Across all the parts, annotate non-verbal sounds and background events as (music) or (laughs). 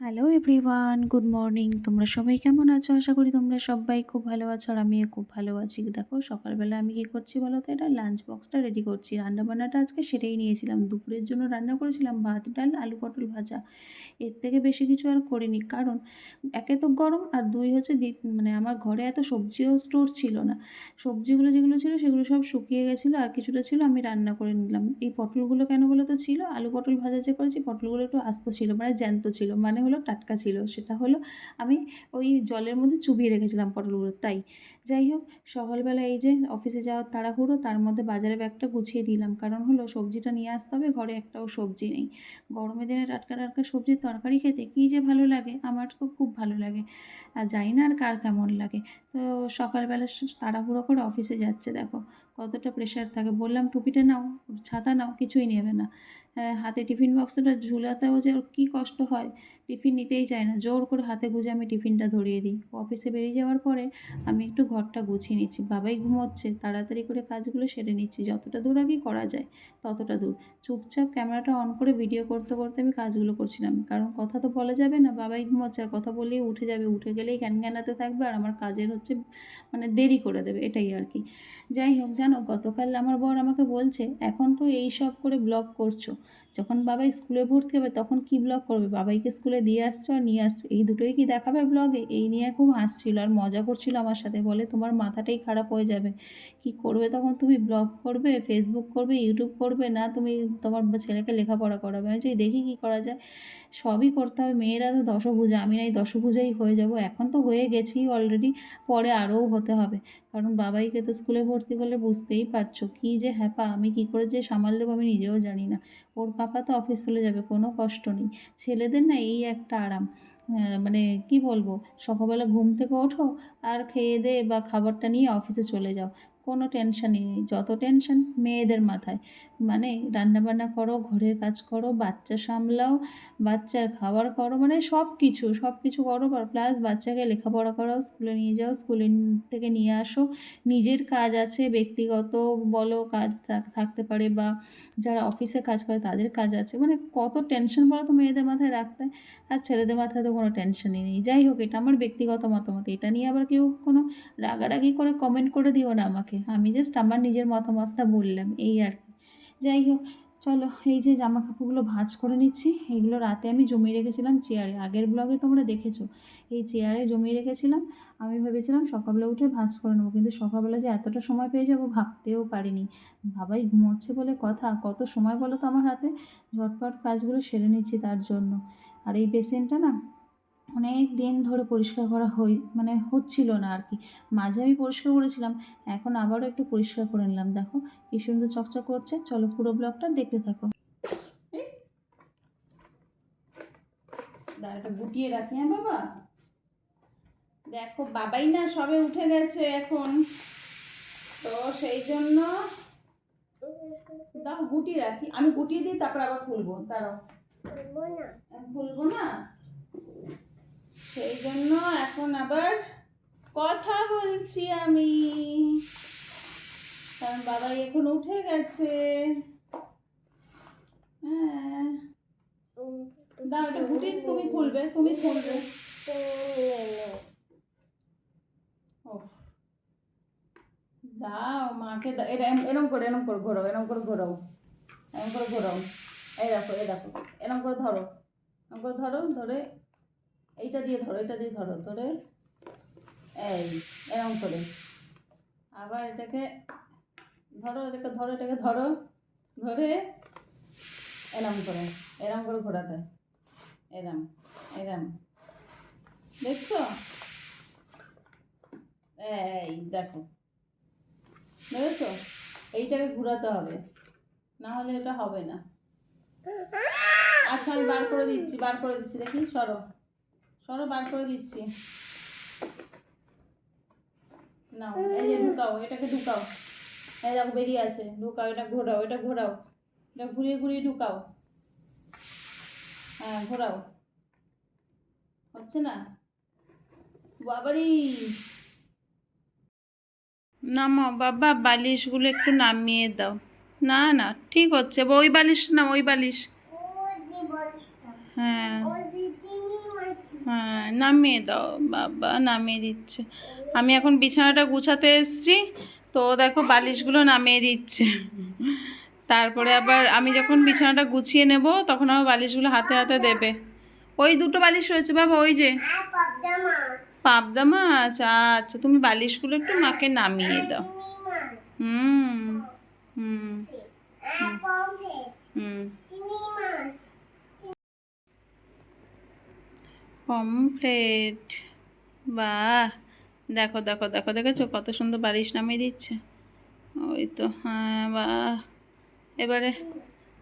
Hello everyone good morning তোমরা সবাই কেমন আছো? আশা করি তোমরা সবাই খুব ভালো আছো আর আমিও খুব ভালো আছি। দেখো, সকালবেলা আমি কী করছি বলো তো? এটা লাঞ্চ বক্সটা রেডি করছি। রান্নাবান্নাটা আজকে সেটাই নিয়েছিলাম। দুপুরের জন্য রান্না করেছিলাম ভাত, ডাল, আলু পটল ভাজা। এর থেকে বেশি কিছু আর করিনি। কারণ একে তো গরম আর দুই হচ্ছে মানে আমার ঘরে এত সবজিও স্টোর ছিল না। সবজিগুলো যেগুলো ছিল সেগুলো সব শুকিয়ে গেছিল আর কিছুটা ছিল আমি রান্না করে নিলাম। এই পটলগুলো কেন বলো তো ছিল? আলু পটল ভাজা যে করেছি, পটলগুলো একটু আস্ত ছিল মানে জ্যান্ত ছিল। মানে হলো টাটকা ছিল। সেটা হলো আমি ওই জলের মধ্যে চুবিয়ে রেখেছিলাম পটলগুলো তাই। যাই হোক, সকালবেলা এই যে অফিসে যাওয়ার তাড়াহুড়ো, তার মধ্যে বাজারে ব্যাগটা গুছিয়ে দিলাম। কারণ হলো, সবজিটা নিয়ে আসতে হবে, ঘরে একটাও সবজি নেই। গরমের দিনে টাটকা টাটকা সবজির তরকারি খেতে কী যে ভালো লাগে, আমার তো খুব ভালো লাগে। আর জানি না আর কার কেমন লাগে। তো সকালবেলা তাড়াহুড়ো করে অফিসে যাচ্ছে, দেখো। কতটা প্রেশার থাকে। বললাম, টুপিটা নাও, ছাতা নাও, কিছুই নেবে না। হাতে টিফিন বক্সটা ঝুলাতেও যে ওর কী কষ্ট হয়, টিফিন নিতেই চায় না। জোর করে হাতে গুঁজে আমি টিফিনটা ধরিয়ে দিই। অফিসে বেরিয়ে যাওয়ার পরে আমি একটু ঘরটা গুছিয়ে নিচ্ছি। বাবাই ঘুমোচ্ছে, তাড়াতাড়ি করে কাজগুলো সেরে নিচ্ছি। যতটা দূর আগে করা যায়, ততটা দূর। চুপচাপ ক্যামেরাটা অন করে ভিডিও করতে করতে আমি কাজগুলো করছিলাম। কারণ কথা তো বলা যাবে না, বাবাই ঘুমোচ্ছে। আর কথা বললেই উঠে যাবে। উঠে গেলেই জ্ঞান জ্ঞানাতে থাকবে আর আমার কাজের হচ্ছে মানে দেরি করে দেবে। এটাই আর কি। যাই হোক, জানো, গতকাল আমার বর আমাকে বলছে, এখন তো এই সব করে ব্লগ করছ। যখন বাবা স্কুলে ভর্তি হবে তখন কি ব্লগ করবে? বাবাইকে স্কুলে দিয়ে আসছো আর নিয়ে আসছো? এই দুটোই কি দেখাবে ব্লগে এই নিয়ে খুব হাসছিল আর মজা করছিল আমার সাথে। বলে, তোমার মাথাটাই খারাপ হয়ে যাবে। কি করবে তখন তুমি? ব্লগ করবে ফেসবুক করবে ইউটিউব করবে? না, তুমি তোমার ছেলেকে লেখাপড়া করাবে? আমি যে দেখি কি করা যায়। সবই করতে হবে। মেয়েরা তো দশভূজা, আমি নাই দশভুজাই হয়ে যাব। এখন তো হয়ে গেছি অলরেডি পরে আরও হতে হবে। কারণ বাবাইকে তো স্কুলে ভর্তি করলে বুঝতেই পারছ। কী যে হ্যাপা, আমি কী করে যে সামাল দেবো আমি নিজেও জানি না। ওর পাপা তো অফিস চলে যাবে, কোনো কষ্ট নেই। ছেলেদের না এই একটা আরাম। মানে কি বলব, সকালবেলা ঘুম থেকে ওঠো আর খেয়ে দে বা খাবারটা নিয়ে অফিসে চলে যাও। কোনো টেনশানই নেই। যত টেনশন মেয়েদের মাথায়। মানে রান্নাবান্না করো, ঘরের কাজ করো, বাচ্চা সামলাও, বাচ্চার খাবার করো মানে সব কিছু সব কিছু করো প্লাস বাচ্চাকে লেখাপড়া করাও, স্কুলে নিয়ে যাও, স্কুলে থেকে নিয়ে আসো। নিজের কাজ আছে, ব্যক্তিগত বলো, কাজ থাক- থাকতে পারে বা যারা অফিসে কাজ করে তাদের কাজ আছে। মানে কত টেনশন বলো তো মেয়েদের মাথায় রাখতে। আর ছেলেদের মাথায় তো কোনো টেনশনই নেই। যাই হোক, এটা আমার ব্যক্তিগত মতামত। এটা নিয়ে আবার কেউ কোনো রাগারাগি করে কমেন্ট করে দিও না আমাকে। আমি জাস্ট আমার নিজের মতামতটা বললাম, এই আর কি। যাই হোক, চলো, এই যে জামা কাপড়গুলো ভাঁজ করে নিচ্ছি, এগুলো রাতে আমি জমিয়ে রেখেছিলাম চেয়ারে। আগের ব্লগে তোমরা দেখেছ, এই চেয়ারে জমিয়ে রেখেছিলাম। আমি ভেবেছিলাম সকালবেলা উঠে ভাঁজ করে নেব, কিন্তু সকালবেলা যে এতটা সময় পেয়ে যাব ভাবতেও পারিনি। বাবাই ঘুমোচ্ছে বলে কথা, কত সময় বলো তো আমার হাতে? ঝটপট কাজগুলো সেরে নিচ্ছি তার জন্য। আর এই বেসিনটা না অনেক দিন ধরে পরিষ্কার করা হই মানে হচ্ছিল না আর কি। মাঝে আমি পরিষ্কার করেছিলাম এখন আবারও একটু পরিষ্কার করে নিলাম। দেখো কি সুন্দর চকচক করছে। চলো পুরো ব্লগটা দেখতে থাকো। দাঁড়াটা গুটিয়ে রাখি হ্যাঁ বাবা? দেখো বাবাই না সবে উঠে গেছে এখন। তো সেই জন্য দাও গুটিয়ে রাখি। আমি গুটিয়ে দিই তারপর আবার খুলবো। দাঁড়াও। খুলবো না? সেই জন্য এখন আবার কথা বলছি আমি। কারণ বাবাই এখন উঠে গেছে। হ্যাঁ। দাও এটা তুমি খুলবে তুমি খুলবে। দাও মাকে দাও এটা এরম- এরম করে এরম করে ঘোরাও, এরম করে ঘোরাও। এরম করে ঘোরাও। এই দেখো এই দেখো। এরম করে ধরো। এরম করে ধরো, ধরে এইটা দিয়ে ধরো এটা দিয়ে ধরো, ধরে এই এরম করে আবার এটাকে ধরো এটাকে ধরো এটাকে ধরো, ধরে এরম করে এরম করে ঘোরাতে। এরম এরম। দেখছ? এই দেখো। বুঝেছ এইটাকে ঘোরাতে হবে। না হলে এটা হবে না। আচ্ছা আমি বার করে দিচ্ছি, বার করে দিচ্ছি। দেখি, সরো। সরো বার করে দিচ্ছি। নাও এই যে ঢুকাও এটাকে ঢুকাও। এই দেখো বেরিয়ে আছে ঢুকাও এটা ঘোরাও এটা ঘোরাও। এটা ঘুরিয়ে ঘুরিয়ে ঢুকাও। হ্যাঁ ঘোরাও। হচ্ছে না? বাবারি! নামো বাবা বালিশগুলো একটু নামিয়ে দাও। না না ঠিক হচ্ছে ওই বালিশ না ওই বালিশ। হ্যাঁ। হ্যাঁ নামিয়ে দাও, বাবা, নামিয়ে দিচ্ছে। আমি এখন বিছানাটা গুছাতে এসেছি, তো দেখো বালিশগুলো নামিয়ে দিচ্ছে। তারপরে আবার আমি যখন বিছানাটা গুছিয়ে নেব, তখন আবার বালিশগুলো হাতে হাতে দেবে। ওই দুটো বালিশ রয়েছে বাবা, ওই যে। পাবদা মাছ আচ্ছা তুমি বালিশগুলো একটু মাকে নামিয়ে দাও। হুম হুম হুম পমফ্লেট বাহ! দেখো দেখো দেখো, দেখেছ? কত সুন্দর বালিশ নামিয়ে দিচ্ছে। ওই তো হ্যাঁ বাহ! এবারে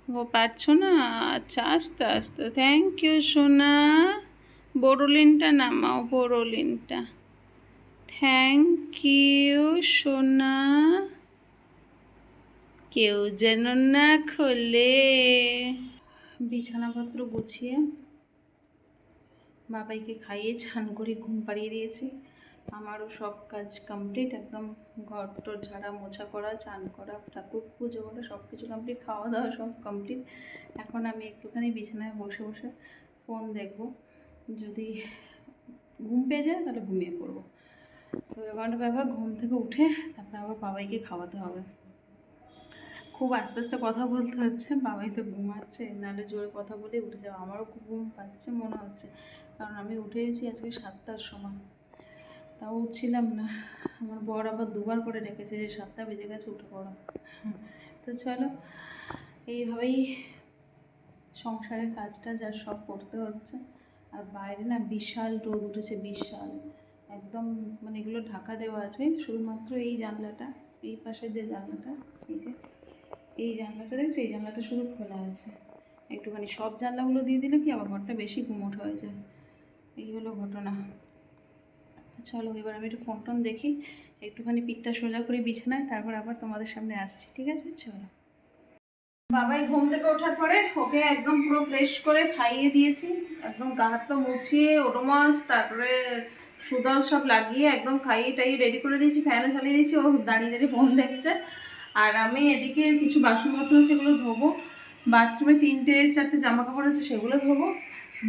ও পারছ না? আচ্ছা আস্তে আস্তে। থ্যাংক ইউ সোনা। বোরোলিনটা নামাও বোরোলিনটা থ্যাংক ইউ সোনা। কেউ যেন না খোলে। বিছানাপত্র গুছিয়ে বাবাইকে খাইয়ে ছান করে ঘুম পাড়িয়ে দিয়েছি। আমারও সব কাজ কমপ্লিট একদম ঘর টর ঝাড়া মোছা করা, চান করা, ঠাকুর পুজো করা, সব কিছু কমপ্লিট খাওয়া দাওয়া সব কমপ্লিট এখন আমি একটুখানি বিছানায় বসে বসে ফোন দেখব। যদি ঘুম পেয়ে যায় তাহলে ঘুমিয়ে পড়ব। তো এরকমটা ব্যাপার, ঘুম থেকে উঠে তারপরে আবার বাবাইকে খাওয়াতে হবে। খুব আস্তে আস্তে কথা বলতে হচ্ছে, বাবাই তো ঘুমাচ্ছে, নাহলে জোরে কথা বলে উঠে যাবে। আমারও খুব ঘুম পাচ্ছে, মনে হচ্ছে। কারণ আমি উঠে গেছি আজকে সাতটার সময়। তাও উঠছিলাম না। আমার বর আবার দুবার করে ডেকেছে যে সাতটা বেজে গেছে, উঠে পড়ো। তো চলো, এইভাবেই সংসারের কাজটা যা সব করতে হচ্ছে। আর বাইরে না বিশাল রোদ উঠেছে, বিশাল। একদম মানে এগুলো ঢাকা দেওয়া আছে। শুধুমাত্র এই জানলাটা, এই পাশের যে জানলাটা, এই যে, এই জানলাটা দেখছ? এই জানলাটা শুধু খোলা আছে। একটুখানি সব জানলাগুলো দিয়ে দিলে কি আবার ঘরটা বেশি গুমোট হয়ে যায়? এই হলো ঘটনা। চলো এবার আমি একটু ফোন টোন দেখি, একটুখানি পিঠটা সোজা করে বিছানায়, তারপর আবার তোমাদের সামনে আসছি, ঠিক আছে? চলো। বাবাই ঘুম থেকে ওঠার পরে ওকে একদম পুরো ফ্রেশ করে খাইয়ে দিয়েছি, একদম গা হাত মুছিয়ে ওডোমাস তারপরে সুদল সব লাগিয়ে একদম খাইয়ে টাইয়ে রেডি করে দিয়েছি ফ্যানও চালিয়ে দিয়েছি, ও দাঁড়িয়ে দাঁড়িয়ে ফোন দেখছে। আর আমি এদিকে কিছু বাসনপত্র সেগুলো ধোবো, বাথরুমে তিনটে চারটে জামা কাপড় আছে সেগুলো ধোবো।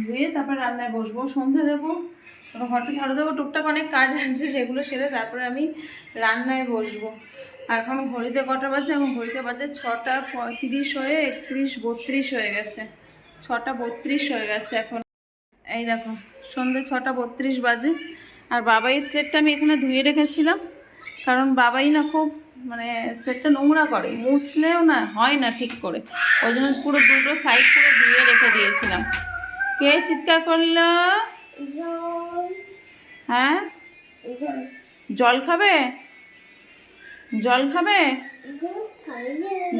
ধুয়ে তারপর রান্নায় বসবো, সন্ধে দেবো ঘরটা ঝাড়ু দেবো, টুকটাক অনেক কাজ আছে সেগুলো সেরে তারপরে আমি রান্নায় বসবো। আর এখন ঘড়িতে কটা বাজে? এখন ঘড়িতে বাজে ছটা পঁয়ত্রিশ হয়ে একত্রিশ, বত্রিশ হয়ে গেছে। ছটা বত্রিশ হয়ে গেছে এখন। এই দেখো সন্ধ্যে ছটা বত্রিশ বাজে। আর বাবাই স্লেটটা আমি এখানে ধুয়ে রেখেছিলাম, কারণ বাবাই না খুব মানে স্লেটটা নোংরা করে, মুছলেও না হয় না ঠিক করে। ওই জন্য পুরো দুটো সাইড করে ধুয়ে রেখে দিয়েছিলাম। কে চিৎকার করল? হ্যাঁ? জল খাবে? জল খাবে?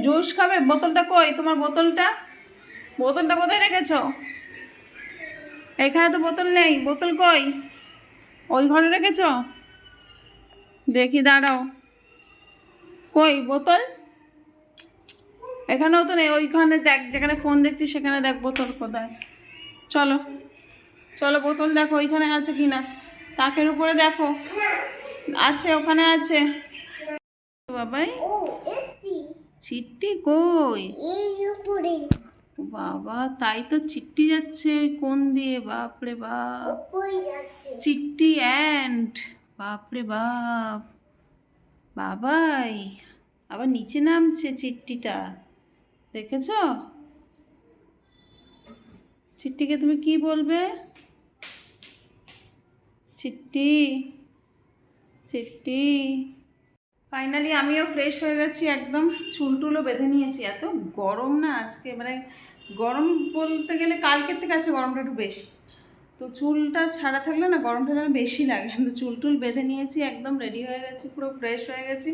জুস খাবে? বোতলটা কই? তোমার বোতলটা? বোতলটা কোথায় রেখেছ? এখানে তো বোতল নেই। বোতল কই? ওই ঘরে রেখেছ? দেখি, দাঁড়াও। কই, বোতল? এখানেও তো নেই। ওইখানে দেখ, যেখানে ফোন দেখছি, সেখানে দেখ বোতল কোথায়। চলো। চলো বোতল দেখো ওইখানে আছে কি না তাকের উপরে দেখো। আছে ওখানে আছে। বাবাই। চিট্টি কই? বাবা তাই তো চিট্টি যাচ্ছে। কোন দিয়ে? বাপরে বাপ। চিট্টি অ্যান্ড বাপরে বাপ। বাবাই আবার নিচে নামছে চিট্টিটা। দেখেছ? চিট্টিকে তুমি কি বলবে? চিট্টি চিট্টি। ফাইনালি আমিও ফ্রেশ হয়ে গেছি, একদম চুল টুলও বেঁধে নিয়েছি। এত গরম না আজকে মানে গরম বলতে গেলে কালকের থেকে আছে গরমটা একটু বেশি। তো চুলটা ছাড়া থাকলে না গরমটা যেন বেশি লাগে। কিন্তু (laughs) চুল টুল বেঁধে নিয়েছি, একদম রেডি হয়ে গেছি, পুরো ফ্রেশ হয়ে গেছি।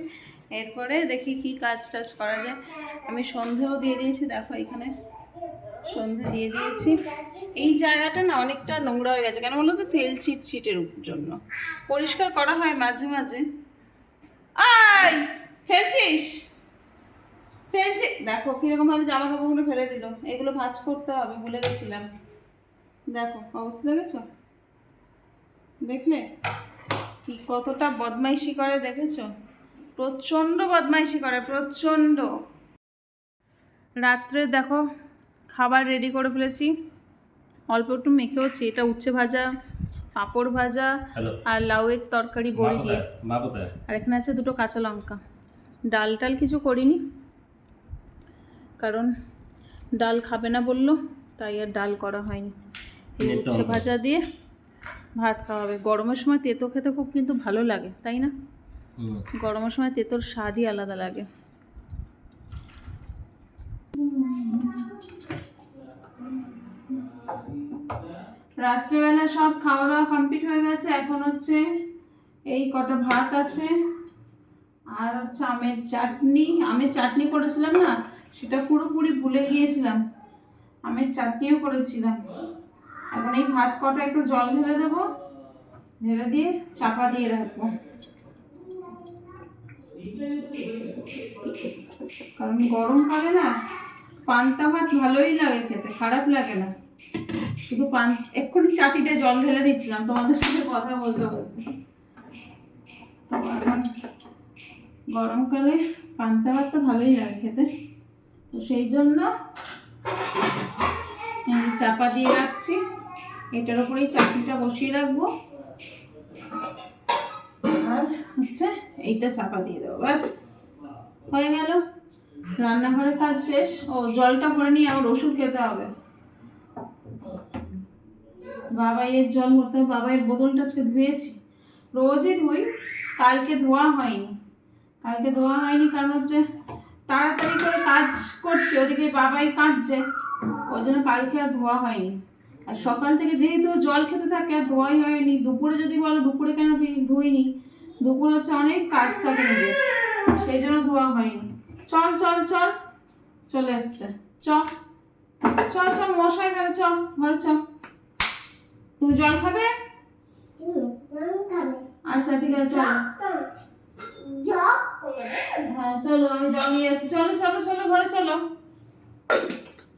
এরপরে দেখি কি কাজ টাজ করা যায়। আমি সন্ধেও দিয়ে দিয়েছি, দেখো এখানে। সন্ধে দিয়ে দিয়েছি। এই জায়গাটা না অনেকটা নোংরা হয়ে গেছে। কেন বলো তো? তেল চিট চিটের জন্য। পরিষ্কার করা হয় মাঝে মাঝে। আয়! ফেলছিস? ফেলছি দেখো কীরকম ভাবে জামা কাপড়গুলো ফেলে দিল। এগুলো ভাঁজ করতে হবে, ভুলে গেছিলাম। দেখো, অবস্থা দেখেছ? দেখলে? কি কতটা বদমাইশি করে দেখেছ? প্রচণ্ড বদমাইশি করে, প্রচণ্ড। রাত্রে দেখো খাবার রেডি করে ফেলেছি। অল্প একটু মেখেওছি এটা উচ্ছে ভাজা পাঁপড় ভাজা আর লাউয়ের তরকারি বড়ি দিয়ে। আর এখানে আছে দুটো কাঁচা লঙ্কা। ডাল টাল কিছু করিনি কারণ ডাল খাবে না বলল তাই আর ডাল করা হয়নি। উচ্ছে ভাজা দিয়ে ভাত খাওয়া হবে। গরমের সময় তেতো খেতে খুব কিন্তু ভালো লাগে তাই না? গরমের সময় তেতোর স্বাদই আলাদা লাগে। রাত্রেবেলা সব খাওয়া দাওয়া কমপ্লিট হয়ে গেছে। এখন হচ্ছে এই কটা ভাত আছে আর হচ্ছে আমের চাটনি। আমের চাটনি করেছিলাম না, সেটা পুরোপুরি ভুলে গিয়েছিলাম। আমের চাটনিও করেছিলাম। এখন এই ভাত কটা একটু জল ঢেলে দেবো। ঢেলে দিয়ে চাপা দিয়ে রাখব। কারণ গরমকালে না, পান্তা ভাত ভালোই লাগে খেতে, খারাপ লাগে না। শুধু পান, এক্ষুনি চাটিতে জল ঢেলে দিচ্ছিলাম, তোমাদের সাথে কথা বলতে বলতে। গরমকালে পান্তা ভাতটা ভালোই লাগে খেতে। তো সেই জন্য চাপা দিয়ে রাখছি, এটার উপরেই চাটনিটা বসিয়ে রাখব। আর হচ্ছে এইটা চাপা দিয়ে দেবো, ব্যাস। হয়ে গেল। রান্নাঘরের কাজ শেষ। ও জলটা ভরে নিয়ে আবার ওষুধ খেতে হবে। বাবাইয়ের জল হতে বাবাইয়ের বোতলটা আজকে ধুয়েছি। রোজই ধুই, কালকে ধোয়া হয়নি। কালকে ধোয়া হয়নি কারণ হচ্ছে তাড়াতাড়ি করে কাজ করছে, ওদিকে বাবাই কাঁদছে, ওই জন্য কালকে আর ধোয়া হয়নি। আর সকাল থেকে যেহেতু জল খেতে থাকে, আর ধোয়াই হয়নি, দুপুরে যদি বলো দুপুরে কেন ধুই- ধুইনি, দুপুরে হচ্ছে অনেক কাজ থাকে নিজের, সেই জন্য ধোয়া হয়নি। চল চল চল, চলে এসছে। চ চল চল মশাই ফেলে চল ঘরে চ। তুমি জল খাবে? আচ্ছা ঠিক আছে চলো। হ্যাঁ চলো আমি জল নিয়ে যাচ্ছি। চলো চলো চলো ঘরে চলো।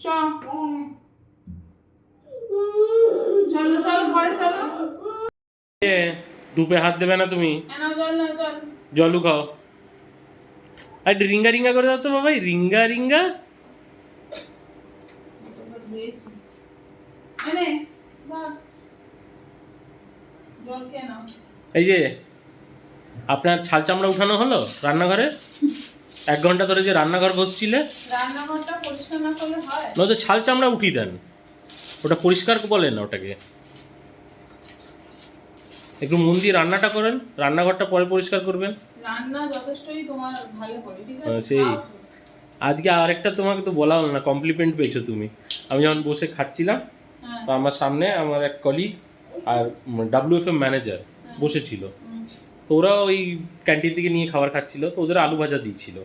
চ। চলো চলো ঘরে চলো। ধূপে হাত দেবে না তুমি? জল খাও। আর একটু রিঙ্গা রিঙ্গা করে দাও তো বাবাই রিঙ্গা রিঙ্গা। ধুয়েছি এনে ধর। জল খেয়ে নাও এই যে আপনার ছাল চামড়া উঠানো হলো রান্নাঘরে? এক ঘণ্টা ধরে যে রান্নাঘর বসছিলে? না নয়তো ছাল চামড়া উঠিয়ে দেন। ওটা পরিষ্কার বলে না ওটাকে। একটু মন দিয়ে রান্নাটা করেন রান্নাঘরটা পরে পরিষ্কার করবেন। রান্না যথেষ্টই তোমার ভালো করি ঠিক হ্যাঁ, আছে সেই। আজকে আরেকটা তোমাকে তো বলা হলো না কমপ্লিমেন্ট পেয়েছ তুমি। আমি যখন বসে খাচ্ছিলাম হ্যাঁ। তো আমার সামনে আমার এক কলিগ আর ডাব্লিউ এফ এম ম্যানেজার বসেছিল। তো ওরা ওই ক্যান্টিন থেকে নিয়ে খাবার খাচ্ছিল, তো ওদের আলু ভাজা দিয়েছিল।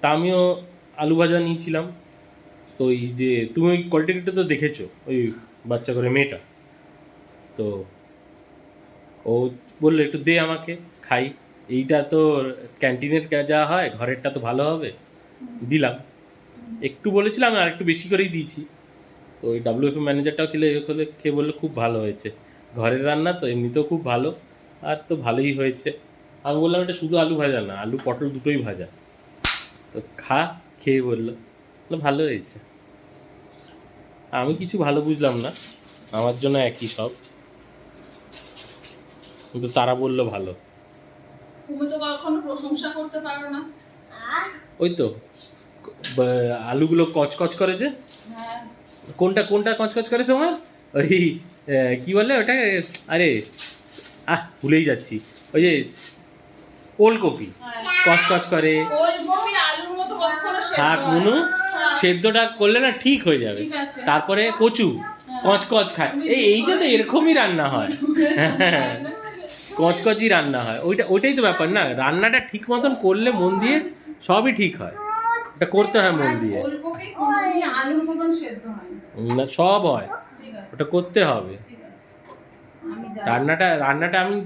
তা আমিও আলু ভাজা নিয়েছিলাম। তো ওই যে, তুমি ওই কোয়ালিটিটা তো দেখেছ, ওই বাচ্চা করে মেয়েটা? তো ও বলল, একটু দে আমাকে, খাই। এইটা তো ক্যান্টিনের যা হয়, ঘরেরটা তো ভালো হবে। দিলাম। একটু বলেছিলাম, আর একটু বেশি করেই দিয়েছি। ওই ডাব্লিউ এফ ম্যানেজারটাও খেলে এ খেলে খেয়ে বলল খুব ভালো হয়েছে। ঘরের রান্না তো এমনিতেও খুব ভালো আর তো ভালোই হয়েছে। আমি বললাম এটা শুধু আলু ভাজা না আলু পটল দুটোই ভাজা। তো খা খেয়ে বলল বলল ভালো হয়েছে। আমি কিছু ভালো বুঝলাম না আমার জন্য একই সব। কিন্তু তারা বলল ভালো। তুমি তো কখনো প্রশংসা করতে পারো না। ওই তো আলুগুলো কচকচ করে যে? হ্যাঁ। কোনটা কোনটা কচকচ করে তোমার? ওই কি বলে ওটা? আরে আহ ভুলেই যাচ্ছি। ওই যে ওলকপি। হ্যাঁ। কচকচ করে। শাক মুনু হ্যাঁ, সেদ্ধটা করলে না ঠিক হয়ে যাবে। তারপরে কচু কচকচ খায়। এই এইটা তো এরকমই রান্না হয়। কচকচই রান্না হয়। ওইটা ওইটাই তো ব্যাপার না। রান্নাটা ঠিক মতন করলে মন দিয়ে সবই ঠিক হয়। এটা করতে হয় মন দিয়ে। না সব হয়। ওটা করতে হবে। রান্নাটা রান্নাটা আমি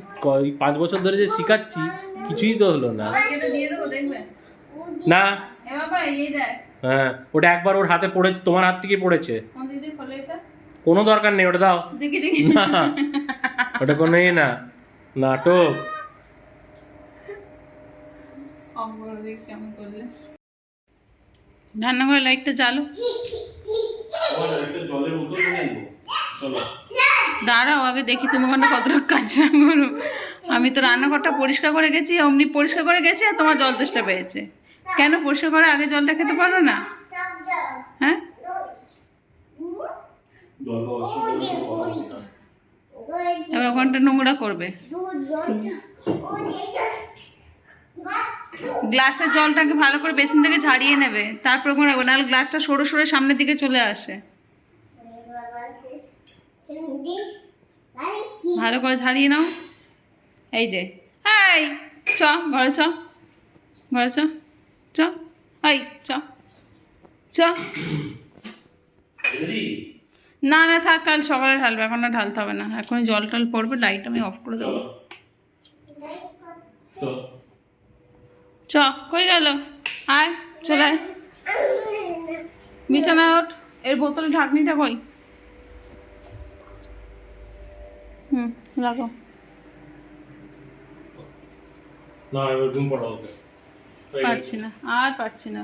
পাঁচ বছর ধরে যে শিখাচ্ছি কিছুই তো হলো না। না। হ্যাঁ ওটা একবার ওর হাতে পড়েছে তোমার হাত থেকে পড়েছে। কোন দরকার নেই ওটা দাও। না ওটা কোনো ইয়ে না। নাটক। কেমন করলে। রান্নাঘরে লাইটটা জ্বালো। দাঁড়াও, আগে দেখি তুমি ওখানে কতটা কাজ করো আমি তো রান্নাঘরটা পরিষ্কার করে গেছি, অমনি পরিষ্কার করে গেছি আর তোমার জল তেষ্টা পেয়েছে। কেন পরিষ্কার করে আগে জলটা খেতে পারো না? হ্যাঁ। এবার ওখানটা নোংরা করবে। গ্লাসের জলটাকে ভালো করে বেসিন থেকে ঝাড়িয়ে নেবে। তারপর ওখানে রাখবে নাহলে গ্লাসটা সরে সরে সামনের দিকে চলে আসে। ভালো করে ঝাড়িয়ে নাও। এই যে এই চ ঘরে চ ঘরে চ চ এই চ চ। না না থাক কাল সকালে ঢালবে এখন না ঢালতে হবে না। এখন জল টল পড়বে লাইট আমি অফ করে দেবো। কই গেল? আয় চলে আয়। বিছানায় ওঠ এর বোতলে ঢাকনিটা কই? হুম রাখো। না এবার ঘুম পড়া ওকে। পারছি না আর পারছি না।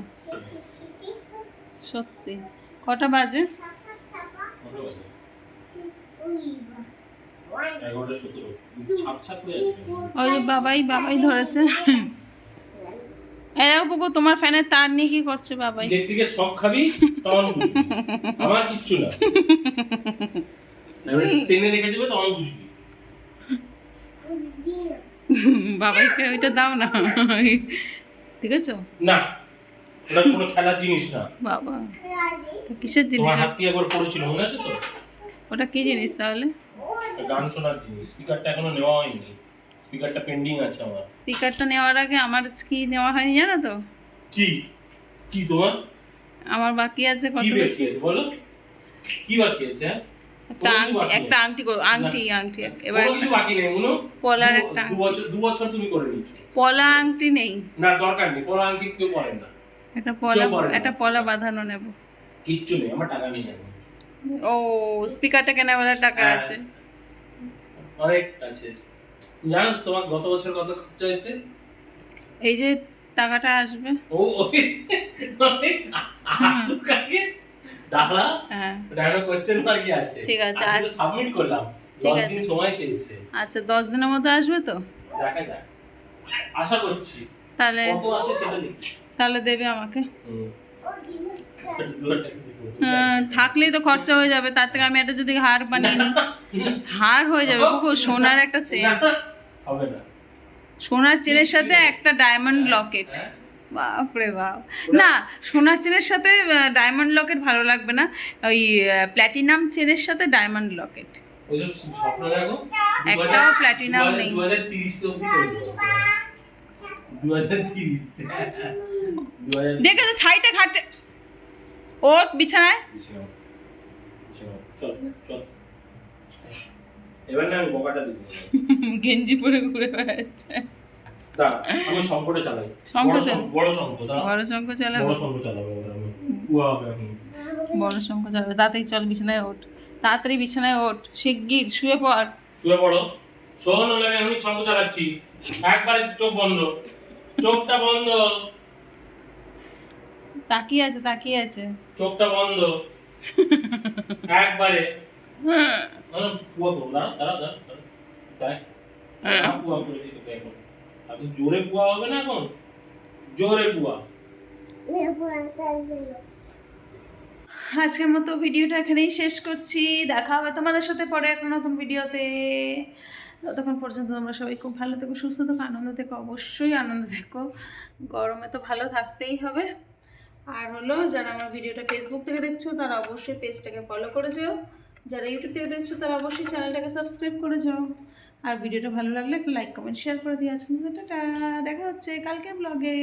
সত্যি কটা বাজে। ওই বাবাই বাবাই ধরেছে। এই দেখো পুকু তোমার ফ্যানের তার নিয়ে কি করছে বাবাই? ইলেকট্রিকের শখ খাবি তখন আমার কিচ্ছু না। টেনে রেখে দিবে তখন বুঝবি। বাবাইকে ওইটা দাও না। ঠিক আছে? না ওটা কোনো খেলার জিনিস না। বাবা কিসের জিনিস? তোমার হাত দিয়ে একবার পড়েছিল মনে আছে তো? ওটা কি জিনিস তাহলে? গান শোনার জিনিস স্পিকারটা এখনও নেওয়া হয়নি স্পিকারটা পেন্ডিং আছে আমার। স্পিকারটা নেওয়ার আগে আমার কি নেওয়া হয়নি জানো তো? কি? কি তোমার? আমার বাকি আছে কত বাকি আছে বলো? কি বাকি আছে হ্যাঁ? একটা একটা আংটি আংটি আংটি এবার কিছু বাকি নেই মনো পলার একটা দু বছর দু বছর তুমি করে নিচ্ছ পলা আংটি নেই। না দরকার নেই পলা আংটি কেউ পড়েন না। একটা পলা পরে। একটা পলা বাঁধানো নেব। কিচ্ছু নেই আমার টাকা নেই ও স্পিকারটা কেনা বেলার টাকা হ্যাঁ। আছে। অনেক আছে। তোমার গত বছর কত খরচা হয়েছে? এই যে টাকাটা আসবে। ও ওই ওই আসুক কাকে দাঁড়া হ্যাঁ। কোশ্চেন মার্কই আছে। ঠিক আছে, আমি সাবমিট করলাম। ঠিক আছে। দিন সময় চেয়েছে। আচ্ছা দশ দিনের মধ্যে আসবে তো? দেখা যাক। আশা করছি। তাহলে কত আসে সেটা দেখি। তাহলে দেবে আমাকে। হ্যাঁ, থাকলেই তো খরচা হয়ে যাবে। তার থেকে আমি একটা যদি হার বানিয়ে নিই। (laughs) হার হয়ে যাবে সোনার একটা চেন। হবে না। সোনার চেনের সাথে একটা ডায়মন্ড লকেট হ্যাঁ? বাপরে বাপ। না সোনার চেনের সাথে ডায়মন্ড লকেট ভালো লাগবে না। ওই প্ল্যাটিনাম চেনের সাথে ডায়মন্ড লকেট একটাও platinum নেই। দু হাজার তিরিশ অব্দি করে দেবো দু হাজার তিরিশ। দু হাজার দেখেছ ছাইটা খাচ্ছে ওর বিছানায়। চল চল। এবার না আমি বকাটা দিব। গেঞ্জি পরে ঘুরে বেড়াচ্ছে। আমি শঙ্করে চালাই। বড় শঙ্খ- বড় শঙ্খ দাঁড়া। বড় শঙ্খ চালাবো। বড় শঙ্খ চালাবো এবার আমি। কুয়া হবে এখন বড় শঙ্খ চালাবো। তাড়াতাড়ি চল বিছানায় ওঠ। তাড়াতাড়ি বিছানায় ওঠ। শিগগির শুয়ে পড়। শুয়ে পড়ো। শোন হলে আমি এমনি শঙ্খ চালাচ্ছি। একবারে চোখ বন্ধ। চোখটা বন্ধ। তাকিয়ে আছে তাকিয়ে আছে। চোখটা বন্ধ। একবারে। জোরে জোরে আজকের মতো ভিডিওটা এখানেই শেষ করছি। দেখা হবে তোমাদের সাথে পরে একটা নতুন ভিডিওতে। ততক্ষণ পর্যন্ত তোমরা সবাই খুব ভালো থেকো, সুস্থ থেকো, আনন্দ থেকো, অবশ্যই আনন্দ থেকো। গরমে তো ভালো থাকতেই হবে। আর হলো, যারা আমার ভিডিওটা ফেসবুক থেকে দেখছ, তারা অবশ্যই পেজটাকে ফলো করে যেও। যারা ইউটিউব থেকে দেখছ, তারা অবশ্যই চ্যানেলটাকে সাবস্ক্রাইব করে যাও। আর ভিডিওটা ভালো লাগলে একটা লাইক কমেন্ট শেয়ার করে দিয়ে টাটা, দেখা হচ্ছে কালকে ব্লগে